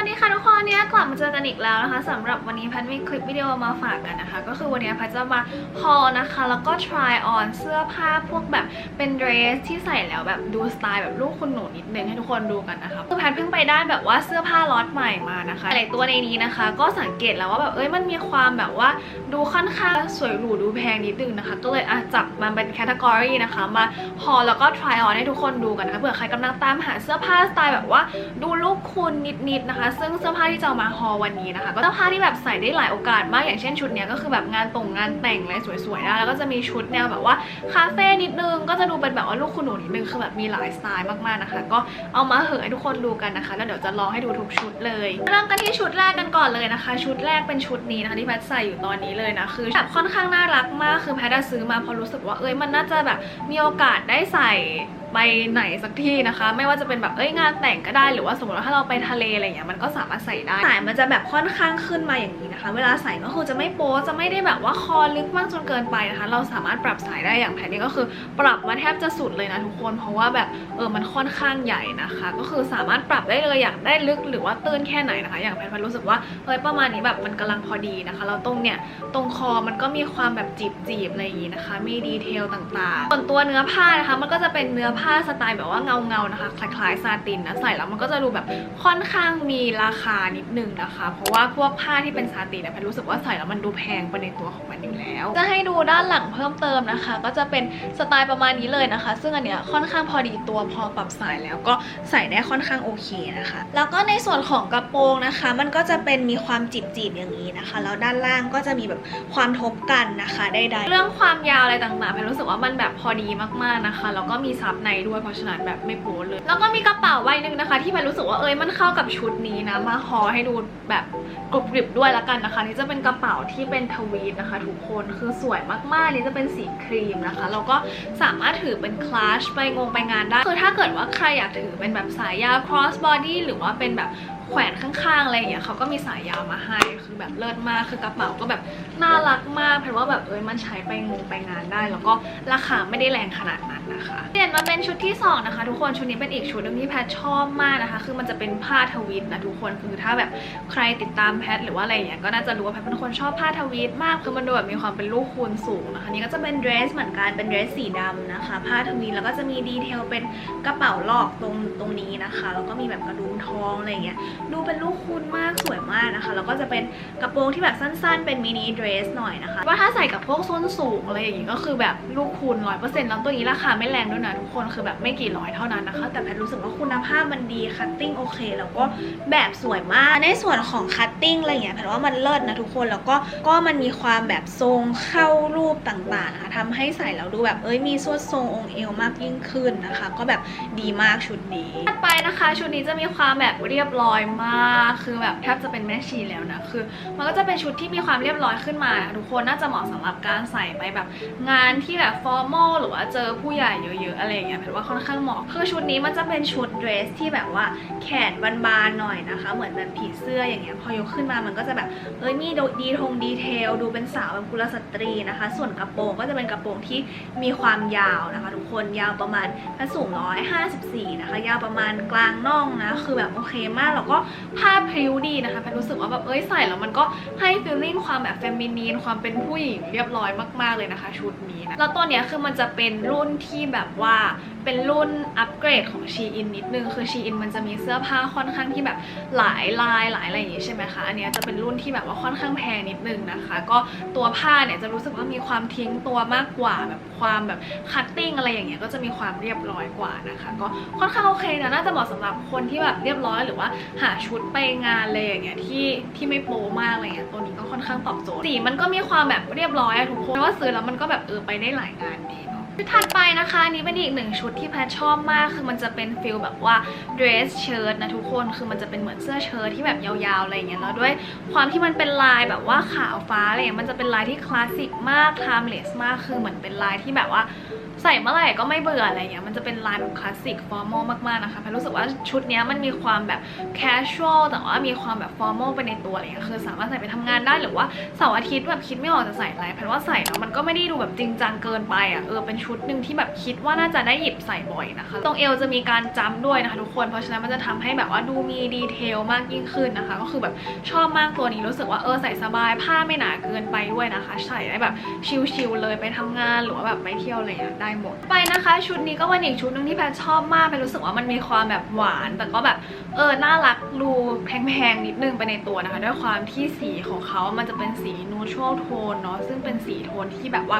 วัสดีค่ะทุกคนเนี่ยกลับมาเจอกันอีกแล้วนะคะสำหรับวันนี้แพทมีคลิปวิดีโอมาฝากกันนะคะ ก็คือวันนี้แพทจะมาฮอลนะคะ แล้วก็ try on เสื้อผ้าพวกแบบเป็นเดรสที่ใส่แล้วแบบดูสไตล์แบบลูกคุณหนูนิดนึงให้ทุกคนดูกันนะคะคือแพทเพิ่งไปได้แบบว่าเสื้อผ้าล็อตใหม่มานะคะหลายตัวในนี้นะคะ ก็สังเกตแล้วว่าแบบเอ้ยมันมีความแบบว่าดูค่อนข้างสวยหรูดูแพงนิดนึงนะคะ ก็เลยอะจับมาเป็นแคตตากรีนะคะมาฮอลแล้วก็ try on ให้ทุกคนดูกันนะคะเผื่อใครกำลังตามหาเสื้อผ้าสไตล์แบบว่าดูลูกคุณนิดๆนะคะซึ่งเสื้อผ้าที่จะเอามาฮอลวันนี้นะคะ ก็เสื้อผ้าที่แบบใส่ได้หลายโอกาสมากอย่างเช่นชุดเนี้ยก็คือแบบงานตรงงานแต่งอะไรสวยๆได้แล้วก็จะมีชุดแนวแบบว่าคาเฟ่นิดนึงก็จะดูเป็นแบบว่าลูกคุณหนูนิดนึงคือแบบมีหลายสไตล์มากๆนะคะ ก็เอามาเหอให้ทุกคนดูกันนะคะ แล้วเดี๋ยวจะลองให้ดูทุกชุดเลยเริ่มกันที่ชุดแรกกันก่อนเลยนะคะ ชุดแรกเป็นชุดนี้นะคะที่แพทใส่อยู่ตอนนี้เลยนะคือแบบค่อนข้างน่ารักมากคือแพทซื้อมาเพราะรู้สึกว่าเอ้ยมันน่าจะแบบมีโอกาสได้ใส่ไปไหนสักที่นะคะ ไม่ว่าจะเป็นแบบเอ้ยงานแต่งก็ได้หรือว่าสมมติว่าถ้าเราไปทะเลอะไรอย่างเงี้ยมันก็สามารถใส่ได้สายมันจะแบบค่อนข้างขึ้นมาอย่างนี้นะคะ เวลาใส่ก็คือจะไม่โป๊จะไม่ได้แบบว่าคอลึกมากจนเกินไปนะคะ เราสามารถปรับสายได้อย่างแผนนี้ก็คือ ปรับมาแทบจะสุดเลยนะทุกคน เพราะว่าแบบเออมันค่อนข้างใหญ่นะคะ ก็คือสามารถปรับได้เลยอยากได้ลึกหรือว่าตื้นแค่ไหนนะคะ อย่างแพนพันรู้สึกว่าเฮ้ยประมาณนี้แบบมันกำลังพอดีนะคะแล้วตรงเนี่ยตรงคอมันก็มีความแบบจีบๆอะไรอย่างนี้นะคะ มีดีเทลต่างๆส่วนตัวเนื้อผ้านะคะ มันก็จะเป็นเนื้อผ้าสไตล์แบบว่าเงาเงาๆนะคะ คล้ายๆซาตินนะใส่แล้วมันก็จะดูแบบค่อนข้างมีราคานิดนึงนะคะ เพราะว่าพวกผ้าที่เป็นซาตินเนี่ยแพนรู้สึกว่าใส่แล้วมันดูแพงไปในตัวของมันอยู่แล้ว จะให้ดูด้านหลังเพิ่มเติมนะคะ ก็จะเป็นสไตล์ประมาณนี้เลยนะคะ ซึ่งอันเนี้ยค่อนข้างพอดีตัวพอปรับสายแล้วก็ใส่ได้ค่อนข้างโอเคนะคะ แล้วก็ในส่วนของกระโปรงนะคะ มันก็จะเป็นมีความจีบๆอย่างนี้นะคะแล้วด้านล่างก็จะมีแบบความทบกันนะคะได้ๆเรื่องความยาวอะไรต่างๆแพนรู้สึกว่ามันแบบพอดีมากๆนะคะแล้วก็มีซับในด้วยเพราะฉะนั้นแบบไม่โป๊เลย แล้วก็มีกระเป๋าใบหนึ่งนะคะ ที่แพนรู้สึกว่าเอ้ยมันเข้ากับชุดนี้นะมาฮอให้ดูแบบกรุบกริบด้วยละกันนะคะ นี่จะเป็นกระเป๋าที่เป็นทวีตนะคะ ทุกคนคือสวยมากๆนี่จะเป็นสีครีมนะคะแล้วก็สามารถถือเป็นคลาสไปงงไปงานได้คือถ้าเกิดว่าใครอยากถือเป็นแบบสายยาว cross body หรือว่าเป็นแบบแขวนข้างๆอะไรอย่างเงี้ยเขาก็มีสายยาวมาให้คือแบบเลิศมากคือกระเป๋าก็แบบน่ารักมากเพราะว่าแบบเอ้ยมันใช้ไปงงไปงานได้ แล้วก็ราคาไม่ได้แรงขนาดนั้น นะคะเปลี่ยนมาเป็นชุดที่สองนะคะทุกคนชุดนี้เป็นอีกชุดหนึงที่แพทชอบมากนะคะ คือมันจะเป็นผ้าทวีตนะทุกคนคือถ้าแบบใครติดตามแพทหรือว่าอะไรอย่างเงี้ยก็น่าจะรู้ว่าแพทเป็นคนชอบผ้าทวีตมากคือมันดูแบบมีความเป็นลูกคูณสูงนะคะนี่ก็จะเป็นเดรสเหมือนกันเป็นเดรสสีดำนะคะ ผ้าทวีตแล้วก็จะมีดีเทลเป็นกระเป๋าลอกตรงตรงนี้นะคะแล้วก็มีแบบกระดุมทองอะไรอย่างเงี้ยดูเป็นลูกคุณมากสวยมากนะคะแล้วก็จะเป็นกระโปรงที่แบบสั้น ๆ เป็นมินิเดรสหน่อยนะคะว่าถ้าใส่กับพวกส้นสูงอะไรอย่างงี้ก็คือแบบลูกคุณร้อยเปอร์เซ็นต์แล้วตัวนี้ราคาไม่แรงด้วยนะทุกคนคือแบบไม่กี่ร้อยเท่านั้นนะคะ แต่แพทรู้สึกว่าคุณภาพมันดีคัตติ้งโอเคแล้วก็แบบสวยมากในส่วนของคัตติ้งอะไรอย่างเงี้ยแพทว่ามันเลิศนะทุกคนแล้วก็ก็มันมีความแบบทรงเข้ารูปต่างๆนะคะทำให้ใส่แล้วดูแบบเอ้ยมีสวดทรงองค์เอวมากยิ่งขึ้นนะคะ ก็แบบดีมากชุดนี้ถัดไปนะคะ ชุดนี้จะมีความแบบเรียบร้อยมากคือแบบแทบจะเป็นแม่ชีแล้วนะคือ มันก็จะเป็นชุดที่มีความเรียบร้อยขึ้นมาทุกคนน่าจะเหมาะสำหรับการใส่ไปแบบ งานที่แบบฟอร์มอลหรือว่าเจอผู้ใหญ่เยอะๆอะไรอย่างเงี้ยแพทว่าค่อนข้างเหมาะคือชุดนี้มันจะเป็นชุดเดรสที่แบบว่าแขนบานๆหน่อยนะคะ เหมือนแบบผีเสื้ออย่างเงี้ยพอยกขึ้นมามันก็จะแบบเอ้ยมีดีทงดีเทลดูเป็นสาวแบบกุลสตรีนะคะ ส่วนกระโปรงก็จะเป็นกระโปรงที่มีความยาวนะคะ ทุกคนยาวประมาณแพทสูง154นะคะยาวประมาณกลางน่องนะคือแบบโอเคมากแล้วก็ผ้าพริ้วดีนะคะแพทรู้สึกว่าแบบเอ้ยใส่แล้วมันก็ให้ฟีลลิ่งความแบบเฟมินีนความเป็นผู้หญิงเรียบร้อยมากๆเลยนะคะ ชุดนี้นะแล้วตัวเนี้ยคือมันจะเป็นรุ่นที่แบบว่าเป็นรุ่นอัปเกรดของชีอินนิดนึง คือชีอินมันจะมีเสื้อผ้าค่อนข้างที่แบบหลายลายหลายอะไรอย่างงี้ใช่ไหมคะ อันเนี้ยจะเป็นรุ่นที่แบบว่าค่อนข้างแพงนิดนึงนะคะ ก็ตัวผ้าเนี่ยจะรู้สึกว่ามีความทิ้งตัวมากกว่าแบบความแบบคัตติ้งอะไรอย่างเงี้ยก็จะมีความเรียบร้อยกว่านะคะ ก็ค่อนข้างโอเคนะน่าจะเหมาะสำหรับคนที่แบบเรียบร้อยหรือว่าหาชุดไปงานอะไรอย่างเงี้ยที่ที่ไม่โป๊มากอะไรเงี้ยตัวนี้ก็ค่อนข้างตอบโจทย์สีมันก็มีความแบบเรียบร้อยอะทุกคนเพราะว่าซื้อแล้วมันก็แบบเออไปได้หลายงานดีเนาะ ชุดถัดไปนะคะนี้เป็นอีกหนึ่งชุดที่แพทชอบมาก คือมันจะเป็นฟิลแบบว่าเดรสเชิ้ตนะทุกคนคือมันจะเป็นเหมือนเสื้อเชิ้ตที่แบบยาวๆอะไรอย่างเงี้ยแล้วด้วยความที่มันเป็นลายแบบว่าขาวฟ้าอะไรอย่างเงี้ยมันจะเป็นลายที่คลาสสิกมากไทม์เลสมากคือเหมือนเป็นลายที่แบบว่า ใส่เมื่อไหร่ก็ไม่เบื่ออะไรเงี้ยมันจะเป็นลายแบบคลาสสิกฟอร์มอลมากๆนะคะแพทรู้สึกว่าชุดนี้มันมีความแบบแคชชวลแต่ว่ามีความแบบฟอร์มอลไปในตัวอะไรเงี้ยคือสามารถใส่ไปทำงานได้หรือว่าเสาร์อาทิตย์แบบคิดไม่ออกจะใส่อะไรแพทว่าใส่แล้วมันก็ไม่ได้ดูแบบจริงจังเกินไปอะเออเป็นชุดหนึ่งที่แบบคิดว่าน่าจะได้หยิบใส่บ่อยนะคะ ตรงเอวจะมีการจำด้วยนะคะทุกคนเพราะฉะนั้นมันจะทำให้แบบว่าดูมีดีเทลมากยิ่งขึ้นนะคะ ก็คือแบบชอบมากตัวนี้รู้สึกว่าเออใส่สบายผ้าไม่หนาเกินไปด้วยนะคะ ใส่ได้แบบชิลๆเลยไปทำงานหรือว่าแบบไปเที่ยวอะไรอย่างเงี้ยได้หมด ไปนะคะ ชุดนี้ก็เป็นอีกชุดหนึ่งที่แพทชอบมากแพทรู้สึกว่ามันมีความแบบหวาน แต่ก็แบบเออน่ารักรูแพงๆนิดนึงไปในตัวนะคะ ด้วยความที่สีของเขามันจะเป็นสีนูทรัลโทนเนาะซึ่งเป็นสีโทนที่แบบว่า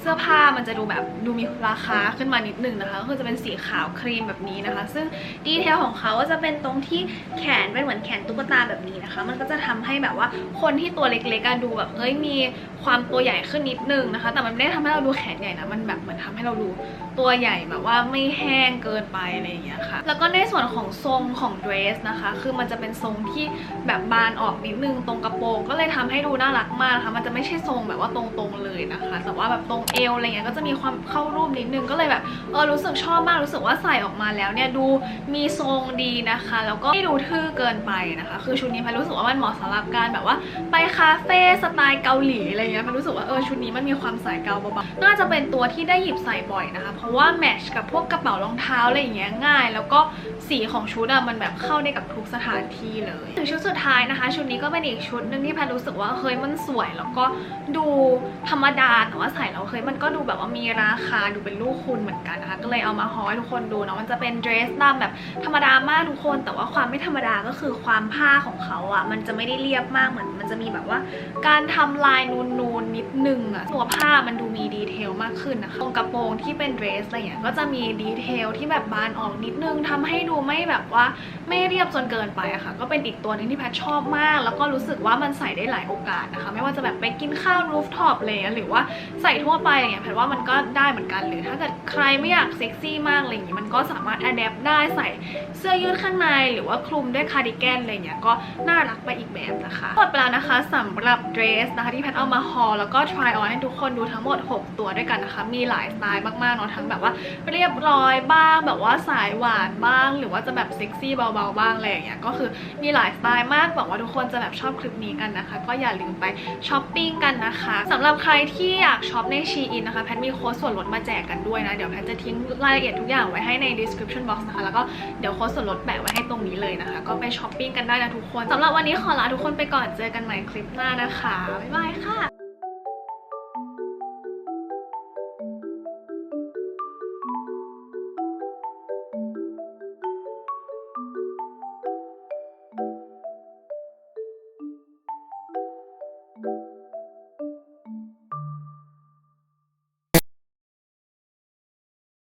เสื้อผ้ามันจะดูแบบดูมีราคาขึ้นมานิดนึงนะคะก็คือจะเป็นสีขาวครีมแบบนี้นะคะ ซึ่งดีเทลของเขาก็จะเป็นตรงที่แขนเป็นเหมือนแขนตุ๊กตาแบบนี้นะคะ มันก็จะทำให้แบบว่าคนที่ตัวเล็กๆดูแบบเอ้ยมีความตัวใหญ่ขึ้นนิดนึงนะคะ แต่มันไม่ได้ทำให้เราดูแขนใหญ่นะมันแบบเหมือนทำให้เราดูตัวใหญ่แบบว่าไม่แห้งเกินไปอะไรอย่างเงี้ยค่ะ แล้วก็ในส่วนของทรงของเดรสนะคะ คือมันจะเป็นทรงที่แบบบานออกนิดนึงตรงกระโปรงก็เลยทำให้ดูน่ารักมากนะคะมันจะไม่ใช่ทรงแบบว่าตรงๆเลยนะคะ แต่ว่าแบบตรงเอวอะไรเงี้ยก็จะมีความเข้ารูปนิดนึงก็เลยแบบเออรู้สึกชอบมากรู้สึกว่าใส่ออกมาแล้วเนี่ยดูมีทรงดีนะคะ แล้วก็ไม่ดูทื่อเกินไปนะคะ คือชุดนี้พันรู้สึกว่ามันเหมาะสำหรับการแบบว่าไปคาเฟ่สไตล์เกาหลีอะไรเงี้ยพันรู้สึกว่าเออชุดนี้มันมีความสายเกาเบาๆน่าจะเป็นตัวที่ได้หยิบใส่บ่อยนะคะเพราะว่าแมทชกับพวกกระเป๋ารองเท้าอะไรอย่างเงี้ยง่าย แล้วก็สีของชุดอะมันแบบเข้าได้กับทุกสถานที่เลยถึงชุดสุดท้ายนะคะ ชุดนี้ก็เป็นอีกชุดหนึ่งที่แพนรู้สึกว่าเฮ้ยมันสวย แล้วก็ดูธรรมดาแต่ว่าใส่แล้วเฮ้ยมันก็ดูแบบว่ามีราคาดูเป็นลูกคุณเหมือนกันนะคะก็เลยเอามาฮอให้ทุกคนดูเนาะมันจะเป็นเดรสดำแบบธรรมดามากทุกคน แต่ว่าความไม่ธรรมดาก็คือความผ้าของเขาอะมันจะไม่ได้เรียบมากเหมือน มันจะมีแบบว่า การทำลายนูนๆนิดนึงอะตัวผ้ามันดูมีดีเทลมากขึ้นนะคะตรงกระโปรงที่เป็นเดรสอะไรเงี้ยก็จะมีดีเทลที่แบบบานออกนิดนึงทำให้ดูไม่แบบว่าไม่เรียบจนเกินไปอะค่ะ ก็เป็นอีกตัวหนึงที่แพทชอบมาก แล้วก็รู้สึกว่ามันใส่ได้หลายโอกาสนะคะ ไม่ว่าจะแบบไปกินข้าวรูฟท็อปเลยหรือว่าใส่ทั่วไปอะไรเงี้ยแพทว่ามันก็ได้เหมือนกันหรือถ้าเกิดใครไม่อยากเซ็กซี่มากอะไรอย่างงี้มันก็สามารถอัดแอปได้ใส่เสื้อยืดข้างในหรือว่าคลุมด้วยคาร์ดิแกนอะไรเงี้ยก็น่ารักไปอีกแบบนะคะหมดไปแล้วนะคะสำหรับเดรสนะคะที่แพทเอามาฮอลแล้วก็ try on ให้ทุกคนดูทั้งหมด 6 ตัวด้วยกันนะคะ มีหลายสไตล์มากๆเนาะทั้งแบบว่าเรียบร้อยบ้าง แบบว่าสายหวานบ้าง หรือว่าจะแบบเซ็กซี่เบาๆบ้างอะไรอย่างเงี้ยก็คือมีหลายสไตล์มากหวังว่าทุกคนจะแบบชอบคลิปนี้กันนะคะ ก็อย่าลืมไปช้อปปิ้งกันนะคะสำหรับใครที่อยากช็อปในชีอินนะคะแพทมีโค้ดส่วนลดมาแจกกันด้วยนะเดี๋ยวแพทจะทิ้งรายละเอียดทุกอย่างไว้ให้ใน description box นะคะแล้วก็เดี๋ยวโค้ดส่วนลดแปะไว้ให้ตรงนี้เลยนะคะ ก็ไปช้อปปิ้งกันได้นะทุกคนสำหรับวันนี้ขอลาทุกคนไปก่อนเจอกันใหม่คลิปหน้านะคะบ๊ายบายค่ะ